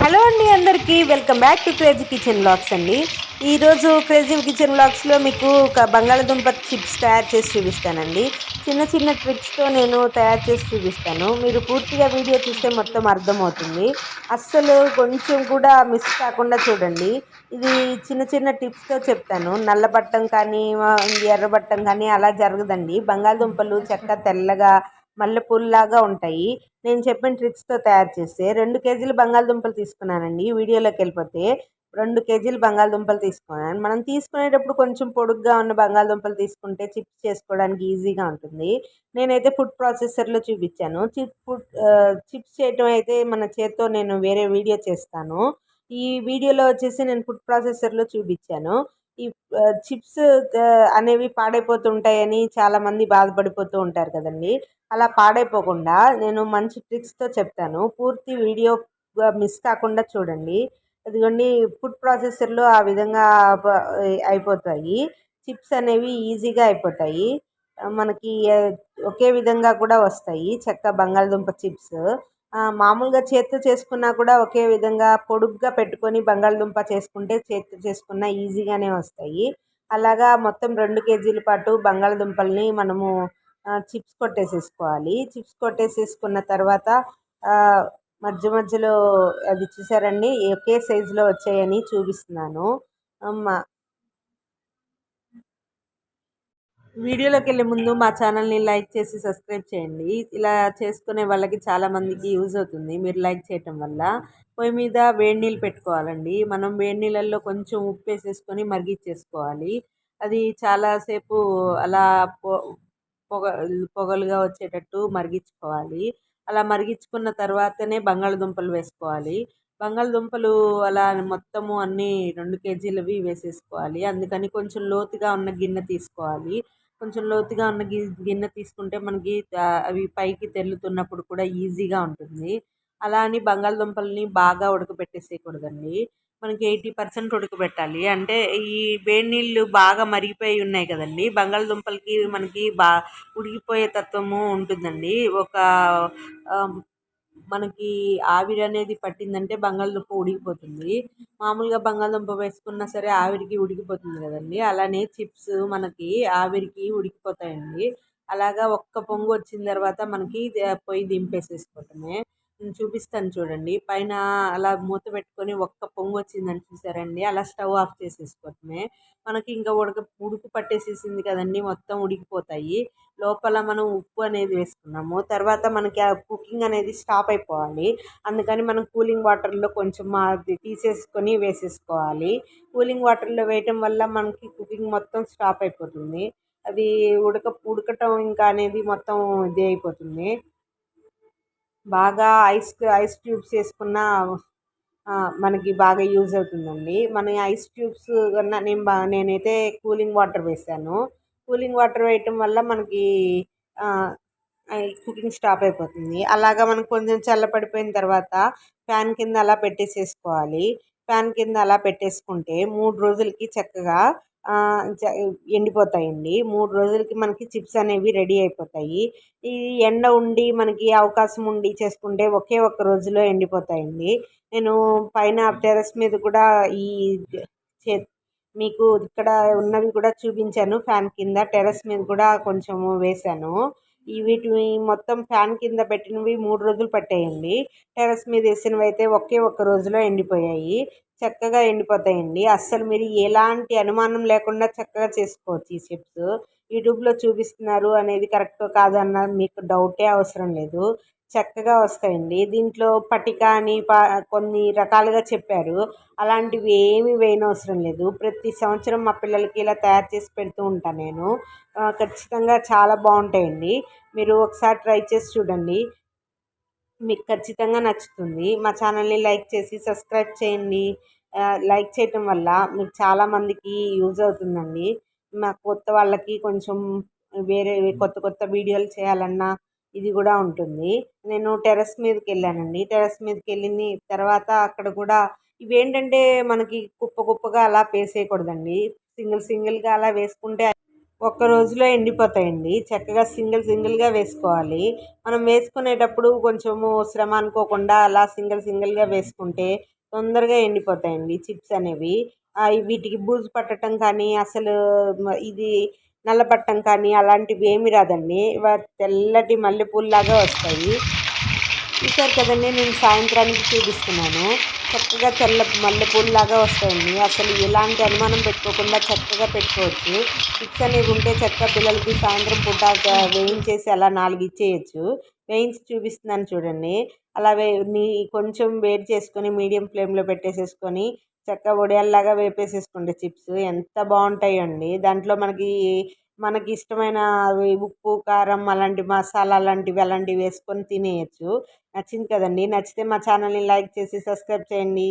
Hello అండి అందరికీ. Welcome back to crazy kitchen blogs అండి. ఈరోజు క్రేజీ కిచెన్ బ్లాగ్స్లో మీకు ఒక బంగాళదుంప చిప్స్ తయారు చేసి చూపిస్తానండి. చిన్న చిన్న ట్రిక్స్తో నేను తయారు చేసి చూపిస్తాను. మీరు పూర్తిగా వీడియో చూస్తే మొత్తం అర్థమవుతుంది. అస్సలు కొంచెం కూడా మిస్ కాకుండా చూడండి. ఇది చిన్న చిన్న టిప్స్తో చెప్తాను. నల్ల పట్టం కానీ ఎర్రబట్టం కానీ అలా జరగదండి. బంగాళదుంపలు చెక్క తెల్లగా మల్లెపూల్లాగా ఉంటాయి. నేను చెప్పిన ట్రిక్స్తో తయారు చేస్తే రెండు కేజీలు బంగాళదుంపలు తీసుకున్నానండి వీడియోలోకి వెళ్ళిపోతే. రెండు కేజీలు బంగాళదుంపలు తీసుకున్నాను. మనం తీసుకునేటప్పుడు కొంచెం పొడుగ్గా ఉన్న బంగాళదుంపలు తీసుకుంటే చిప్స్ చేసుకోవడానికి ఈజీగా ఉంటుంది. నేనైతే ఫుడ్ ప్రాసెసర్లో చూపించాను. చిప్ ఫుడ్ చిప్స్ చేయటం అయితే మన చేత్తో నేను వేరే వీడియో చేస్తాను. ఈ వీడియోలో వచ్చేసి నేను ఫుడ్ ప్రాసెసర్లో చూపించాను. ఈ చిప్స్ అనేవి పాడైపోతుంటాయని చాలామంది బాధపడిపోతూ ఉంటారు కదండి. అలా పాడైపోకుండా నేను మంచి ట్రిక్స్తో చెప్తాను. పూర్తి వీడియో మిస్ కాకుండా చూడండి. అదిగోండి ఫుడ్ ప్రాసెసర్లో ఆ విధంగా అయిపోతాయి. చిప్స్ అనేవి ఈజీగా అయిపోతాయి. మనకి ఒకే విధంగా కూడా వస్తాయి. చెక్క బంగాళదుంప చిప్స్. మామూలుగా చేత్తో చేసుకున్నా కూడా ఒకే విధంగా పొడుగ్గా పెట్టుకొని బంగాళదుంప చేసుకుంటే చేత్తో చేసుకున్న ఈజీగానే వస్తాయి. అలాగా మొత్తం రెండు కేజీల పాటు బంగాళదుంపల్ని మనము చిప్స్ కొట్టేసేసుకోవాలి. చిప్స్ కొట్టేసేసుకున్న తర్వాత మధ్య మధ్యలో అది చూసారండి? ఒకే సైజులో వచ్చాయని చూపిస్తున్నాను. వీడియోలోకి వెళ్ళే ముందు మా ఛానల్ని లైక్ చేసి సబ్స్క్రైబ్ చేయండి. ఇలా చేసుకునే వాళ్ళకి చాలామందికి యూజ్ అవుతుంది. మీరు లైక్ చేయటం వల్ల. పొయ్యి మీద వేడి నీళ్ళు పెట్టుకోవాలండి. మనం వేడి నీళ్ళల్లో కొంచెం ఉప్పు వేసేసుకొని మరిగిచ్చేసుకోవాలి అది చాలాసేపు అలా పొగ పొగలుగా వచ్చేటట్టు మరిగించుకోవాలి. అలా మరిగించుకున్న తర్వాతనే బంగాళదుంపలు వేసుకోవాలి. బంగాళదుంపలు అలా మొత్తము అన్నీ రెండు కేజీలవి వేసేసుకోవాలి. అందుకని కొంచెం లోతుగా ఉన్న గిన్నె తీసుకోవాలి. కొంచెం లోతుగా ఉన్న గి గిన్నె తీసుకుంటే మనకి అవి పైకి తెల్లుతున్నప్పుడు కూడా ఈజీగా ఉంటుంది. అలా అని బంగాళదుంపల్ని బాగా ఉడకబెట్టేసేయకూడదండి. మనకి ఎయిటీ పర్సెంట్ ఉడకబెట్టాలి. అంటే ఈ వేడి నీళ్ళు బాగా మరిగిపోయి ఉన్నాయి కదండి. బంగాళదుంపలకి మనకి బా ఉడికిపోయే తత్వము ఉంటుందండి. ఒక మనకి ఆవిరి అనేది పట్టిందంటే బంగాళదుంప ఉడికిపోతుంది. మామూలుగా బంగాళదుంప వేసుకున్నా సరే ఆవిరికి ఉడికిపోతుంది కదండి. అలానే చిప్స్ మనకి ఆవిరికి ఉడికిపోతాయండి. అలాగా ఒక్క పొంగు వచ్చిన తర్వాత మనకి పొయ్యి దింపేసేసుకోవటమే. చూపిస్తాను చూడండి. పైన అలా మూత పెట్టుకొని ఒక్క పొంగు వచ్చిందని చూసారండి. అలా స్టవ్ ఆఫ్ చేసేసుకోవటమే. మనకి ఇంకా ఉడక ఉడుకు పట్టేసేసింది కదండి. మొత్తం ఉడికిపోతాయి. లోపల మనం ఉప్పు అనేది వేసుకున్నాము. తర్వాత మనకి ఆ కుకింగ్ అనేది స్టాప్ అయిపోవాలి. అందుకని మనం కూలింగ్ వాటర్లో కొంచెం అది తీసేసుకొని వేసేసుకోవాలి. కూలింగ్ వాటర్లో వేయటం వల్ల మనకి కుకింగ్ మొత్తం స్టాప్ అయిపోతుంది. అది ఉడక ఉడకటం ఇంకా అనేది మొత్తం ఇది అయిపోతుంది. బాగా ఐస్ ఐస్ ట్యూబ్స్ వేసుకున్న మనకి బాగా యూజ్ అవుతుందండి. మన ఐస్ ట్యూబ్స్ కన్నా నేను బా నేనైతే కూలింగ్ వాటర్ వేసాను. కూలింగ్ వాటర్ వేయటం వల్ల మనకి కుకింగ్ స్టాప్ అయిపోతుంది. అలాగా మనకు కొంచెం చల్లపడిపోయిన తర్వాత ఫ్యాన్ కింద అలా పెట్టేసేసుకోవాలి. ఫ్యాన్ కింద అలా పెట్టేసుకుంటే మూడు రోజులకి చక్కగా ఎండిపోతాయండి. మూడు రోజులకి మనకి చిప్స్ అనేవి రెడీ అయిపోతాయి. ఈ ఎండ ఉండి మనకి అవకాశం ఉండి చేసుకుంటే ఒకే ఒక్క రోజులో ఎండిపోతాయండి. నేను పైన టెరస్ మీద కూడా ఈ చే మీకు ఇక్కడ ఉన్నవి కూడా చూపించాను. ఫ్యాన్ కింద టెర్రస్ మీద కూడా కొంచెము వేశాను. వీటిని మొత్తం ఫ్యాన్ కింద పెట్టినవి మూడు రోజులు పట్టేయండి. టెర్రస్ మీద వేసినవి అయితే ఒకే ఒక్క రోజులో ఎండిపోయాయి. చక్కగా ఎండిపోతాయండి. అస్సలు మీరు ఎలాంటి అనుమానం లేకుండా చక్కగా చేసుకోవచ్చు ఈ స్టెప్స్. యూట్యూబ్లో చూపిస్తున్నారు అనేది కరెక్ట్ కాదన్న మీకు డౌటే అవసరం లేదు. చక్కగా వస్తాయండి. దీంట్లో పటిక అని కొన్ని రకాలుగా చెప్పారు. అలాంటివి ఏమి వేయనవసరం లేదు. ప్రతి సంవత్సరం మా పిల్లలకి ఇలా తయారు చేసి పెడుతూ ఉంటాను నేను. ఖచ్చితంగా చాలా బాగుంటాయండి. మీరు ఒకసారి ట్రై చేసి చూడండి. మీకు ఖచ్చితంగా నచ్చుతుంది. మా ఛానల్ని లైక్ చేసి సబ్స్క్రైబ్ చేయండి. లైక్ చేయటం వల్ల మీకు చాలామందికి యూజ్ అవుతుందండి. మా కొత్త వాళ్ళకి కొంచెం వేరే కొత్త కొత్త వీడియోలు చేయాలన్నా ఇది కూడా ఉంటుంది. నేను టెర్రస్ మీదకి వెళ్ళానండి టెర్రస్ మీదకి వెళ్ళిన తర్వాత అక్కడ కూడా ఇవేంటంటే మనకి కుప్ప కుప్పగా అలా వేసేయకూడదండి సింగిల్ సింగిల్గా అలా వేసుకుంటే ఒక్క రోజులో ఎండిపోతాయండి. చక్కగా సింగిల్ సింగిల్గా వేసుకోవాలి. మనం వేసుకునేటప్పుడు కొంచెము శ్రమ అనుకోకుండా అలా సింగిల్ సింగిల్గా వేసుకుంటే తొందరగా ఎండిపోతాయండి చిప్స్ అనేవి. వీటికి బూజు పట్టడం కానీ అసలు ఇది నల్లబట్టం కానీ అలాంటివి ఏమి రాదండి. ఇవ- తెల్లటి మల్లెపూల్లాగా వస్తాయి. చూసారు కదండి నేను సాయంత్రానికి చూపిస్తున్నాను. చక్కగా తెల్ల మల్లెపూలలాగా వస్తాయండి. అసలు ఎలాంటి అనుమానం పెట్టుకోకుండా చక్కగా పెట్టుకోవచ్చు. పిక్స్ అనేవి ఉంటే చక్కగా పిల్లలకి సాయంత్రం పూట వేయించేసి అలా నాలుగు ఇచ్చేయచ్చు. వేయించి చూపిస్తున్నాను చూడండి. అలా వే నీ కొంచెం వేడి చేసుకొని మీడియం ఫ్లేమ్లో పెట్టేసేసుకొని చెక్క వడియాల్లాగా వేపేసేసుకోండి. చిప్స్ ఎంత బాగుంటాయండి. దాంట్లో మనకి మనకి ఇష్టమైన అవి ఉప్పు కారం అలాంటి మసాలా అలాంటివి అలాంటివి వేసుకొని తినేయచ్చు. నచ్చింది కదండి. నచ్చితే మా ఛానల్ని లైక్ చేసి సబ్స్క్రైబ్ చేయండి.